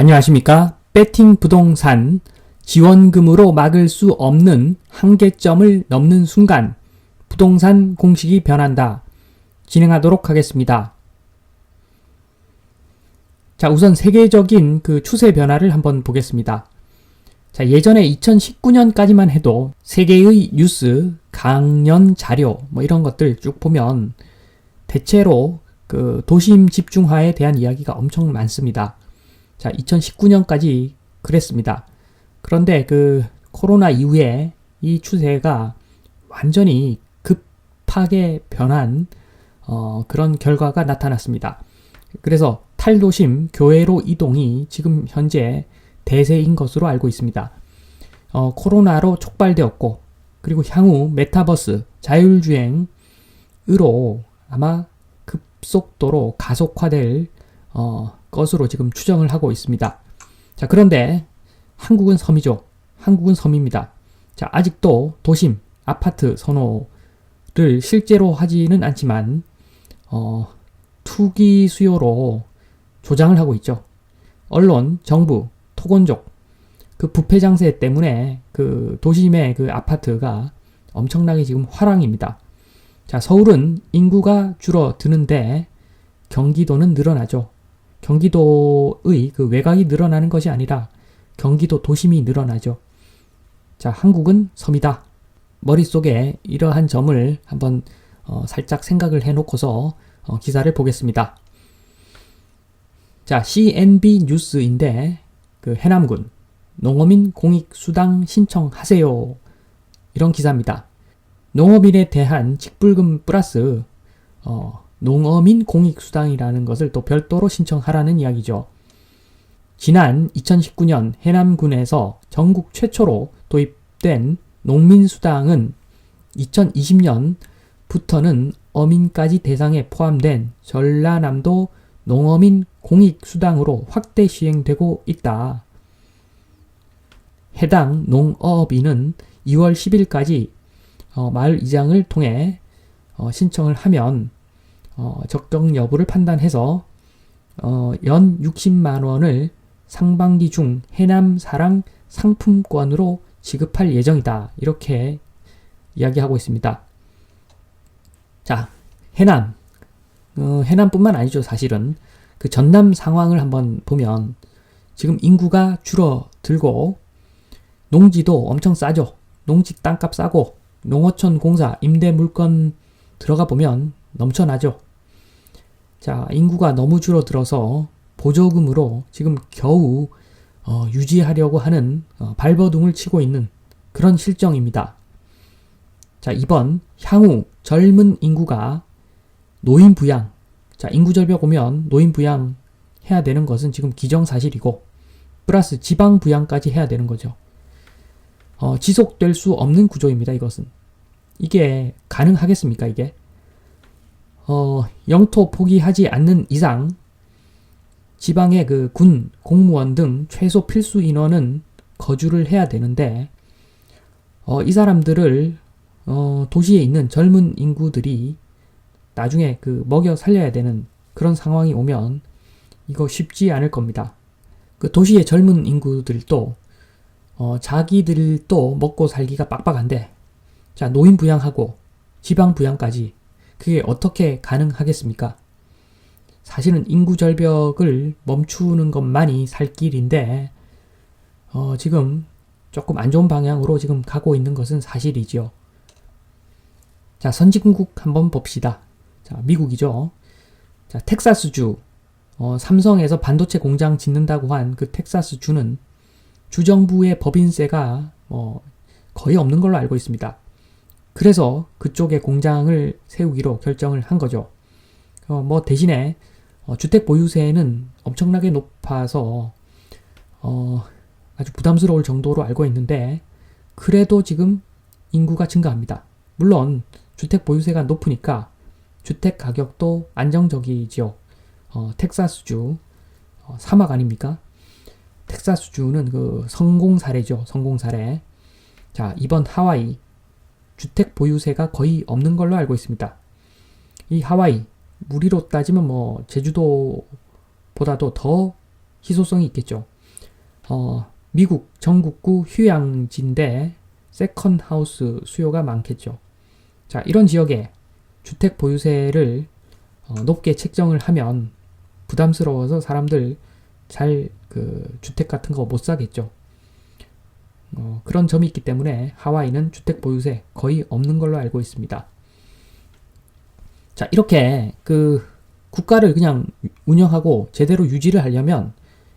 안녕하십니까? 배팅 부동산 지원금으로 막을 수 없는 한계점을 넘는 순간 부동산 공식이 변한다. 진행하도록 하겠습니다. 자, 우선 세계적인 그 추세 변화를 한번 보겠습니다. 자, 예전에 2019년까지만 해도 세계의 뉴스, 강연 자료, 뭐 이런 것들 쭉 보면 대체로 그 도심 집중화에 대한 이야기가 엄청 많습니다. 자, 2019년까지 그랬습니다. 그런데 그 코로나 이후에 이 추세가 완전히 급하게 변한 어, 그런 결과가 나타났습니다. 그래서 탈도심 교외로 이동이 지금 현재 대세인 것으로 알고 있습니다. 어, 코로나로 촉발되었고 그리고 향후 메타버스 자율주행으로 아마 급속도로 가속화될 어, 것으로 지금 추정을 하고 있습니다. 자, 그런데 한국은 섬이죠. 한국은 섬입니다. 자, 아직도 도심, 아파트 선호를 실제로 하지는 않지만, 어, 투기 수요로 조장을 하고 있죠. 언론, 정부, 토건족, 그 부패 장세 때문에 그 도심의 그 아파트가 엄청나게 지금 화랑입니다. 자, 서울은 인구가 줄어드는데 경기도는 늘어나죠. 경기도의 그 외곽이 늘어나는 것이 아니라 경기도 도심이 늘어나죠. 자, 한국은 섬이다. 머릿속에 이러한 점을 한번 어, 살짝 생각을 해놓고서 어, 기사를 보겠습니다. 자, CNB 뉴스인데 그 해남군 농어민 공익 수당 신청하세요. 이런 기사입니다. 농업인에 대한 직불금 플러스 어, 농어민 공익수당이라는 것을 또 별도로 신청하라는 이야기죠. 지난 2019년 해남군에서 전국 최초로 도입된 농민수당은 2020년부터는 어민까지 대상에 포함된 전라남도 농어민 공익수당으로 확대 시행되고 있다. 해당 농업인은 2월 10일까지 어, 마을 이장을 통해 어, 신청을 하면 어, 적격 여부를 판단해서 어, 연 60만 원을 상반기 중 해남 사랑 상품권으로 지급할 예정이다. 이렇게 이야기하고 있습니다. 자, 해남. 어, 해남뿐만 아니죠, 사실은. 그 전남 상황을 한번 보면 지금 인구가 줄어들고 농지도 엄청 싸죠. 농지 땅값 싸고 농어촌 공사 임대 물건 들어가 보면 넘쳐나죠. 자, 인구가 너무 줄어들어서 보조금으로 지금 겨우 어, 유지하려고 하는 어, 발버둥을 치고 있는 그런 실정입니다. 자, 이번 향후 젊은 인구가 노인 부양, 자, 인구 절벽 오면 노인 부양 해야 되는 것은 지금 기정사실이고, 플러스 지방 부양까지 해야 되는 거죠. 어, 지속될 수 없는 구조입니다, 이것은. 이게 가능하겠습니까, 이게? 어, 영토 포기하지 않는 이상 지방의 그 군, 공무원 등 최소 필수 인원은 거주를 해야 되는데 어, 이 사람들을 어, 도시에 있는 젊은 인구들이 나중에 그 먹여 살려야 되는 그런 상황이 오면 이거 쉽지 않을 겁니다. 그 도시의 젊은 인구들도 어, 자기들도 먹고 살기가 빡빡한데 자 노인 부양하고 지방 부양까지 그게 어떻게 가능하겠습니까? 사실은 인구 절벽을 멈추는 것만이 살 길인데, 어, 지금 조금 안 좋은 방향으로 지금 가고 있는 것은 사실이죠. 자, 선진국 한번 봅시다. 자, 미국이죠. 자, 텍사스주. 어, 삼성에서 반도체 공장 짓는다고 한 그 텍사스주는 주정부의 법인세가 어, 거의 없는 걸로 알고 있습니다. 그래서 그쪽에 공장을 세우기로 결정을 한 거죠. 어, 뭐 대신에 어, 주택 보유세는 엄청나게 높아서 어, 아주 부담스러울 정도로 알고 있는데 그래도 지금 인구가 증가합니다. 물론 주택 보유세가 높으니까 주택 가격도 안정적이지요. 어, 텍사스주 어, 사막 아닙니까? 텍사스주는 그 성공 사례죠. 성공 사례. 자 이번 하와이 주택 보유세가 거의 없는 걸로 알고 있습니다. 이 하와이 무리로 따지면 뭐 제주도보다도 더 희소성이 있겠죠. 어, 미국 전국구 휴양지인데 세컨 하우스 수요가 많겠죠. 자, 이런 지역에 주택 보유세를 어, 높게 책정을 하면 부담스러워서 사람들 잘 그 주택 같은 거 못 사겠죠. 어, 그런 점이 있기 때문에 하와이는 주택 보유세 거의 없는 걸로 알고 있습니다. 자, 이렇게 그 국가를 그냥 운영하고 제대로 유지를 하려면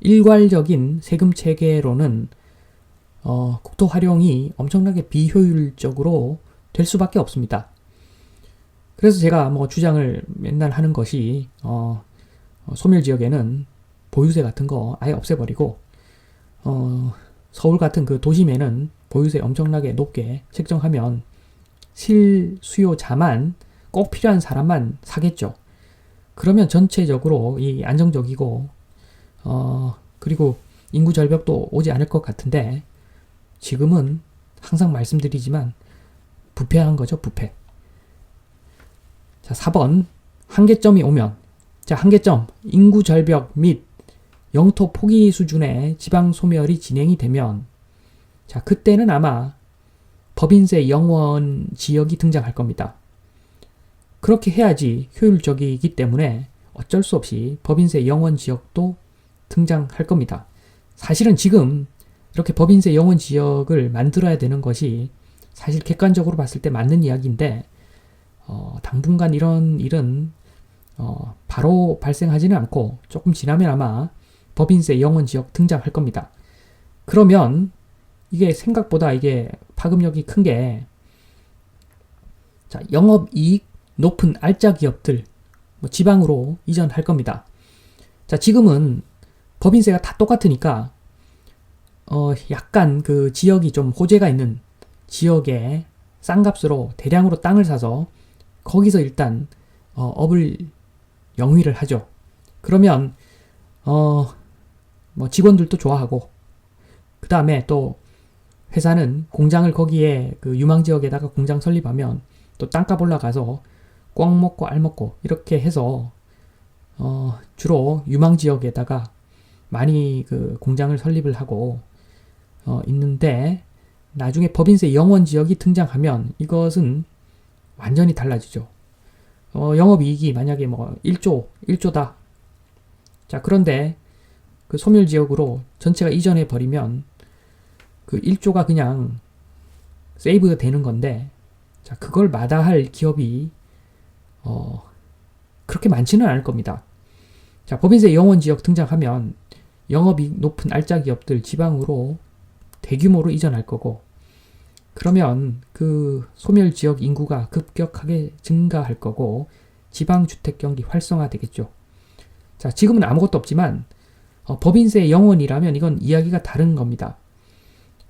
일괄적인 세금 체계로는 어, 국토 활용이 엄청나게 비효율적으로 될 수밖에 없습니다. 그래서 제가 뭐 주장을 맨날 하는 것이 어, 어, 소멸 지역에는 보유세 같은 거 아예 없애버리고 어, 서울 같은 그 도심에는 보유세 엄청나게 높게 책정하면 실수요자만 꼭 필요한 사람만 사겠죠. 그러면 전체적으로 이 안정적이고 어 그리고 인구 절벽도 오지 않을 것 같은데 지금은 항상 말씀드리지만 부패한 거죠, 부패. 자, 4번 한계점이 오면 자, 한계점 인구 절벽 및 영토 포기 수준의 지방 소멸이 진행이 되면 자, 그때는 아마 법인세 영원 지역이 등장할 겁니다. 그렇게 해야지 효율적이기 때문에 어쩔 수 없이 법인세 영원 지역도 등장할 겁니다. 사실은 지금 이렇게 법인세 영원 지역을 만들어야 되는 것이 사실 객관적으로 봤을 때 맞는 이야기인데 어, 당분간 이런 일은 어, 바로 발생하지는 않고 조금 지나면 아마 법인세 영원 지역 등장할 겁니다. 그러면 이게 생각보다 이게 파급력이 큰 게 자, 영업 이익 높은 알짜 기업들 뭐 지방으로 이전할 겁니다. 자, 지금은 법인세가 다 똑같으니까 어, 약간 그 지역이 좀 호재가 있는 지역에 싼 값으로 대량으로 땅을 사서 거기서 일단 어, 업을 영위를 하죠. 그러면 어, 뭐 직원들도 좋아하고 그 다음에 또 회사는 공장을 거기에 그 유망 지역에다가 공장 설립하면 또 땅값 올라가서 꽝 먹고 알 먹고 이렇게 해서 어, 주로 유망 지역에다가 많이 그 공장을 설립을 하고 어, 있는데 나중에 법인세 영원 지역이 등장하면 이것은 완전히 달라지죠. 어, 영업이익이 만약에 뭐 1조, 1조다. 자, 그런데 그 소멸 지역으로 전체가 이전해 버리면 그 1조가 그냥 세이브가 되는 건데 자, 그걸 마다할 기업이 어, 그렇게 많지는 않을 겁니다. 자, 법인세 영원 지역 등장하면 영업이익 높은 알짜 기업들 지방으로 대규모로 이전할 거고 그러면 그 소멸 지역 인구가 급격하게 증가할 거고 지방 주택 경기 활성화 되겠죠. 자, 지금은 아무것도 없지만 어, 법인세 영원이라면 이건 이야기가 다른 겁니다.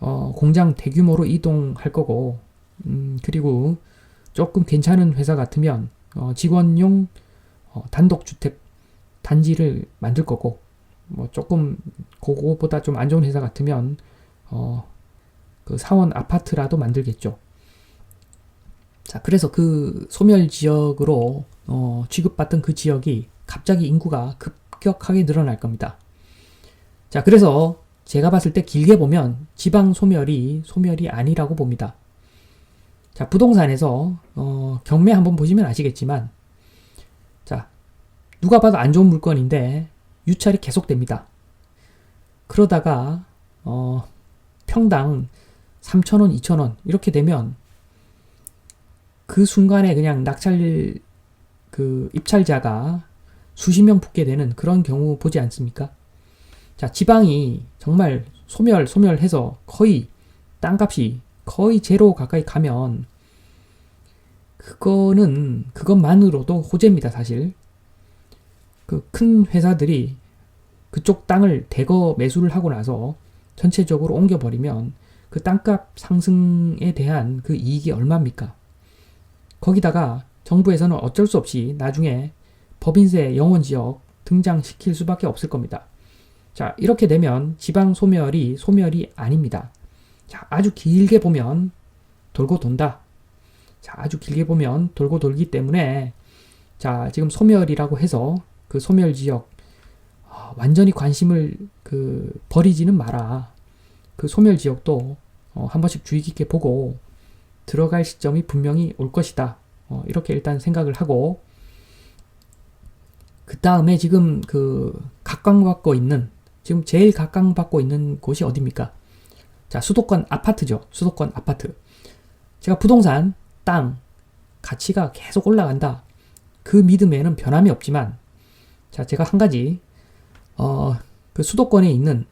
어, 공장 대규모로 이동할 거고 음, 그리고 조금 괜찮은 회사 같으면 어, 직원용 어, 단독 주택 단지를 만들 거고 뭐 조금 그거보다 좀 안 좋은 회사 같으면 어, 그 사원 아파트라도 만들겠죠. 자, 그래서 그 소멸 지역으로 어, 취급받던 그 지역이 갑자기 인구가 급격하게 늘어날 겁니다. 자, 그래서 제가 봤을 때 길게 보면 지방 소멸이 소멸이 아니라고 봅니다. 자, 부동산에서 어, 경매 한번 보시면 아시겠지만 자, 누가 봐도 안 좋은 물건인데 유찰이 계속됩니다. 그러다가 어, 평당 3,000원, 2,000원 이렇게 되면 그 순간에 그냥 낙찰 그 입찰자가 수십 명 붙게 되는 그런 경우 보지 않습니까? 자, 지방이 정말 소멸, 소멸해서 거의 땅값이 거의 제로 가까이 가면 그거는 그것만으로도 호재입니다, 사실. 그 큰 회사들이 그쪽 땅을 대거 매수를 하고 나서 전체적으로 옮겨버리면 그 땅값 상승에 대한 그 이익이 얼마입니까? 거기다가 정부에서는 어쩔 수 없이 나중에 법인세 영원 지역 등장시킬 수밖에 없을 겁니다. 자, 이렇게 되면 지방 소멸이 소멸이 아닙니다. 자, 아주 길게 보면 돌고 돈다. 자, 아주 길게 보면 돌고 돌기 때문에 자, 지금 소멸이라고 해서 그 소멸 지역 아, 완전히 관심을 그 버리지는 마라. 그 소멸 지역도 어, 한 번씩 주의 깊게 보고 들어갈 시점이 분명히 올 것이다. 어, 이렇게 일단 생각을 하고 그 다음에 지금 그 각광받고 있는 지금 제일 각광받고 있는 곳이 어디입니까? 자 수도권 아파트죠. 수도권 아파트. 제가 부동산 땅 가치가 계속 올라간다. 그 믿음에는 변함이 없지만 자 제가 한 가지 어 그 수도권에 있는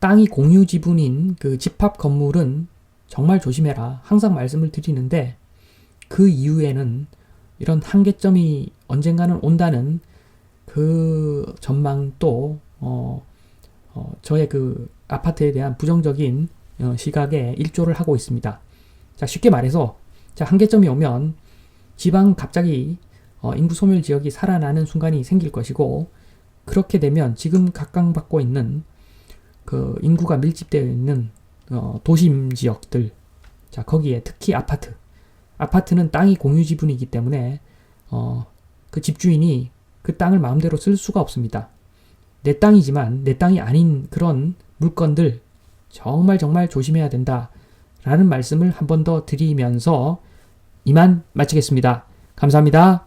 땅이 공유 지분인 그 집합 건물은 정말 조심해라. 항상 말씀을 드리는데 그 이후에는 이런 한계점이 언젠가는 온다는 그 전망도 어, 어, 저의 그 아파트에 대한 부정적인 어, 시각에 일조를 하고 있습니다. 자 쉽게 말해서 자 한계점이 오면 지방 갑자기 어, 인구 소멸 지역이 살아나는 순간이 생길 것이고 그렇게 되면 지금 각광받고 있는 그 인구가 밀집되어 있는 어, 도심 지역들 자 거기에 특히 아파트 아파트는 땅이 공유 지분이기 때문에 어, 그 집주인이 그 땅을 마음대로 쓸 수가 없습니다. 내 땅이지만 내 땅이 아닌 그런 물건들 정말 정말 조심해야 된다. 라는 말씀을 한 번 더 드리면서 이만 마치겠습니다. 감사합니다.